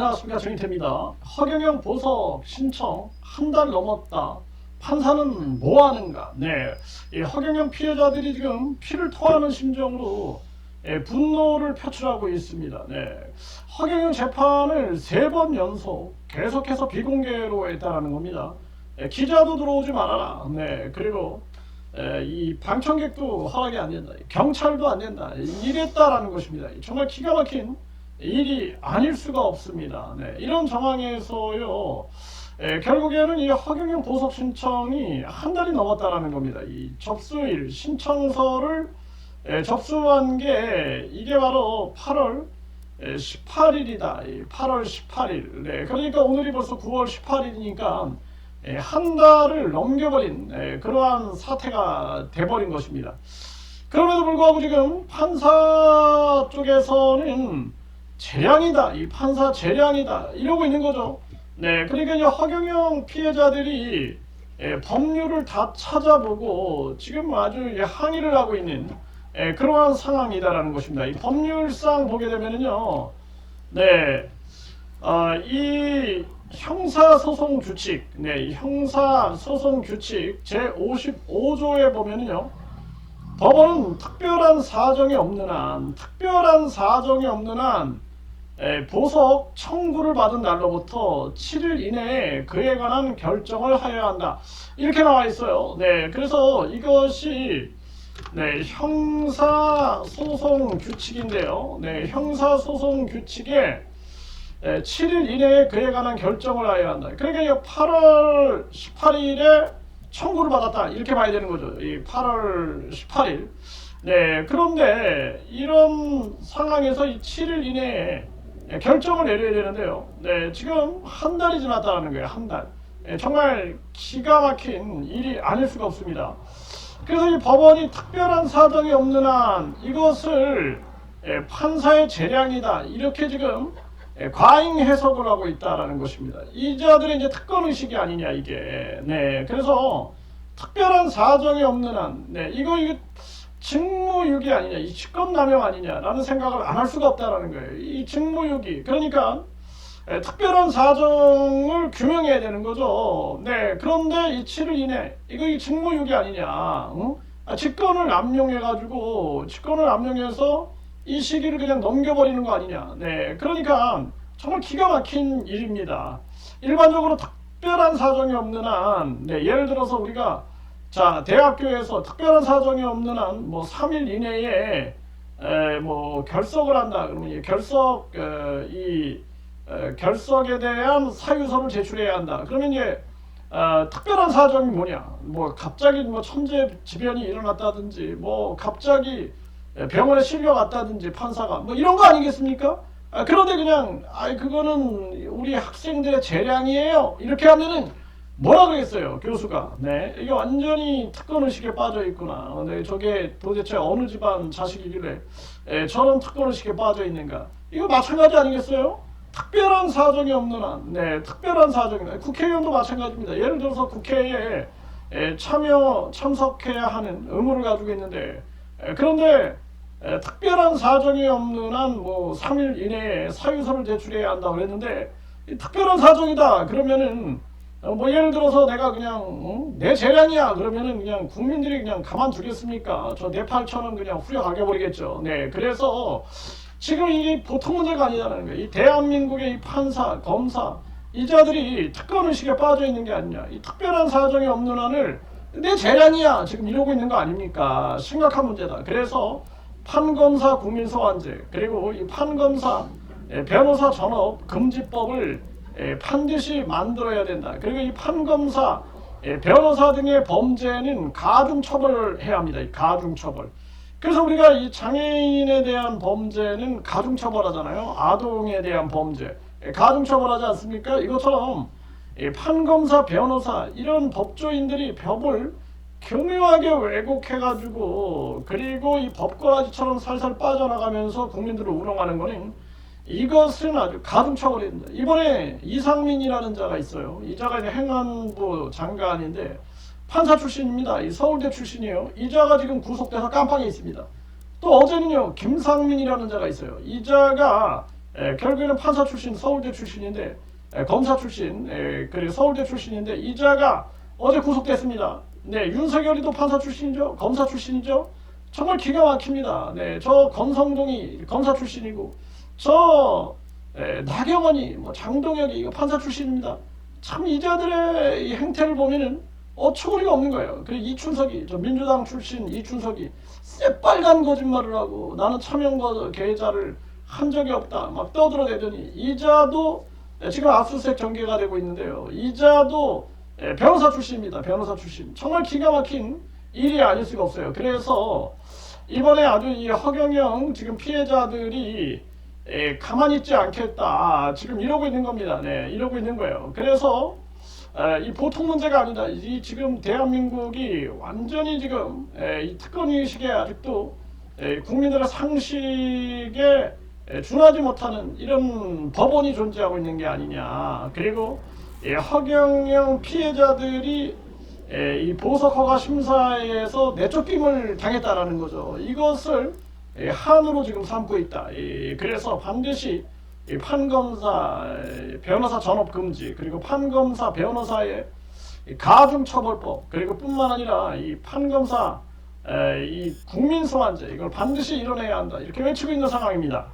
안녕하십니까 정인태입니다. 허경영 보석 신청 한 달 넘었다. 판사는 뭐 하는가? 네, 이 허경영 피해자들이 지금 피를 토하는 심정으로 예, 분노를 표출하고 있습니다. 네, 허경영 재판을 세 번 연속 계속해서 비공개로 했다는 겁니다. 예, 기자도 들어오지 말아라. 네, 그리고 에, 이 방청객도 허락이 안 된다. 경찰도 안 된다. 이랬다라는 것입니다. 정말 기가 막힌 일이 아닐 수가 없습니다. 네, 이런 정황에서요. 에, 결국에는 이 허경영 보석 신청이 한 달이 넘었다라는 겁니다. 이 접수일 신청서를 에, 접수한 게 이게 바로 8월 18일이다. 8월 18일. 네, 그러니까 오늘이 벌써 9월 18일이니까 예, 한 달을 넘겨버린 예, 그러한 사태가 돼버린 것입니다. 그럼에도 불구하고 지금 판사 쪽에서는 재량이다, 이 판사 재량이다 이러고 있는 거죠. 네, 그러니까 이제 허경영 피해자들이 예, 법률을 다 찾아보고 지금 아주 예, 항의를 하고 있는 예, 그러한 상황이다라는 것입니다. 이 법률상 보게 되면은요, 네, 아, 이 형사 소송 규칙, 네, 형사 소송 규칙 제 55조에 보면은요, 법원은 특별한 사정이 없는 한, 특별한 사정이 없는 한, 에, 보석 청구를 받은 날로부터 7일 이내에 그에 관한 결정을 하여야 한다. 이렇게 나와 있어요. 네, 그래서 이것이 네, 형사소송 규칙인데요. 네, 형사소송 규칙에 예, 7일 이내에 그에 관한 결정을 하여야 한다. 그러니까 이 8월 18일에 청구를 받았다. 이렇게 봐야 되는 거죠. 이 8월 18일. 네, 그런데 이런 상황에서 이 7일 이내에 예, 결정을 내려야 되는데요. 네, 지금 한 달이 지났다는 거예요. 한 달. 예, 정말 기가 막힌 일이 아닐 수가 없습니다. 그래서 이 법원이 특별한 사정이 없는 한 이것을 예, 판사의 재량이다. 이렇게 지금 예, 과잉 해석을 하고 있다라는 것입니다. 이 자들의 이제 특권 의식이 아니냐 이게. 네, 그래서 특별한 사정이 없는 한, 네, 이거 이거 직무유기 아니냐, 이 직권남용 아니냐라는 생각을 안 할 수가 없다라는 거예요. 이 직무유기. 그러니까 예, 특별한 사정을 규명해야 되는 거죠. 네, 그런데 이 7일 이내 이거 이 직무유기 아니냐? 응? 아, 직권을 남용해가지고 직권을 남용해서 이 시기를 그냥 넘겨버리는 거 아니냐. 네, 그러니까 정말 기가 막힌 일입니다. 일반적으로 특별한 사정이 없는 한, 네, 예를 들어서 우리가 자 대학교에서 특별한 사정이 없는 한 뭐 3일 이내에 에, 뭐 결석을 한다. 그러면 이 결석 어, 이 에, 결석에 대한 사유서를 제출해야 한다. 그러면 이제 어, 특별한 사정이 뭐냐? 뭐 갑자기 뭐 천재 지변이 일어났다든지, 뭐 갑자기 병원에 실려갔다든지 판사가 뭐 이런 거 아니겠습니까? 아, 그런데 그냥 아 그거는 우리 학생들의 재량이에요. 이렇게 하면은 뭐라 그러겠어요 교수가 네 이게 완전히 특권 의식에 빠져 있구나 네 저게 도대체 어느 집안 자식이길래 에, 저런 특권 의식에 빠져 있는가 이거 마찬가지 아니겠어요 특별한 사정이 없는 한, 네, 특별한 사정이다. 국회의원도 마찬가지입니다. 예를 들어서 국회에 에, 참여, 참석해야 하는 의무를 가지고 있는데, 에, 그런데 에, 특별한 사정이 없는 한, 뭐, 3일 이내에 사유서를 제출해야 한다고 그랬는데, 이 특별한 사정이다. 그러면은, 어, 뭐, 예를 들어서 내가 그냥, 어? 내 재량이야. 그러면은 그냥 국민들이 그냥 가만 두겠습니까? 저내 8천원 그냥 후려가게 버리겠죠. 네, 그래서, 지금 이게 보통 문제가 아니라는 거예요. 이 대한민국의 이 판사, 검사, 이자들이 특권 의식에 빠져 있는 게 아니냐. 이 특별한 사정이 없는 한을 내 재량이야. 지금 이러고 있는 거 아닙니까? 심각한 문제다. 그래서 판검사 국민소환제 그리고 이 판검사 예, 변호사 전업 금지법을 예, 반드시 만들어야 된다. 그리고 이 판검사 예, 변호사 등의 범죄는 가중 처벌을 해야 합니다. 이 가중 처벌. 그래서 우리가 이 장애인에 대한 범죄는 가중 처벌하잖아요. 아동에 대한 범죄 예, 가중 처벌하지 않습니까? 이것처럼 이 판검사, 변호사 이런 법조인들이 법을 교묘하게 왜곡해가지고 그리고 이 법거라지처럼 살살 빠져나가면서 국민들을 우롱하는 거는 이것은 아주 가중처벌입니다. 이번에 이상민이라는 자가 있어요. 이 자가 이제 행안부 장관인데 판사 출신입니다. 이 서울대 출신이에요. 이 자가 지금 구속돼서 깜빵에 있습니다. 또 어제는요 김상민이라는 자가 있어요. 이 자가 에, 결국에는 판사 출신, 서울대 출신인데 에, 검사 출신, 에, 그리고 서울대 출신인데 이 자가 어제 구속됐습니다. 네, 윤석열이도 판사 출신이죠, 검사 출신이죠. 정말 기가 막힙니다. 네, 저 권성동이 검사 출신이고 저 에, 나경원이 뭐 장동혁이 이거 판사 출신입니다. 참 이자들의 이 행태를 보면은 어처구니가 없는 거예요. 그리고 이춘석이 저 민주당 출신 이춘석이 새빨간 거짓말을 하고 나는 차명과 계좌를 한 적이 없다 막 떠들어대더니 이자도 에, 지금 압수수색 전개가 되고 있는데요. 이자도 에, 변호사 출신입니다. 변호사 출신 정말 기가 막힌 일이 아닐 수가 없어요. 그래서 이번에 아주 이 허경영 지금 피해자들이 에, 가만히 있지 않겠다. 지금 이러고 있는 겁니다. 네, 이러고 있는 거예요. 그래서 에, 이 보통 문제가 아니다. 이 지금 대한민국이 완전히 지금 에, 이 특권 의식에 아직도 에, 국민들의 상식에 에, 준하지 못하는 이런 법원이 존재하고 있는 게 아니냐. 그리고 이 허경영 피해자들이 에, 이 보석 허가 심사에서 내쫓김을 당했다라는 거죠. 이것을 예, 한으로 지금 삼고 있다. 예, 그래서 반드시 이 판검사, 에, 변호사 전업 금지, 그리고 판검사, 변호사의 이 가중처벌법, 그리고 뿐만 아니라 이 판검사, 에, 이 국민소환제 이걸 반드시 이뤄내야 한다. 이렇게 외치고 있는 상황입니다.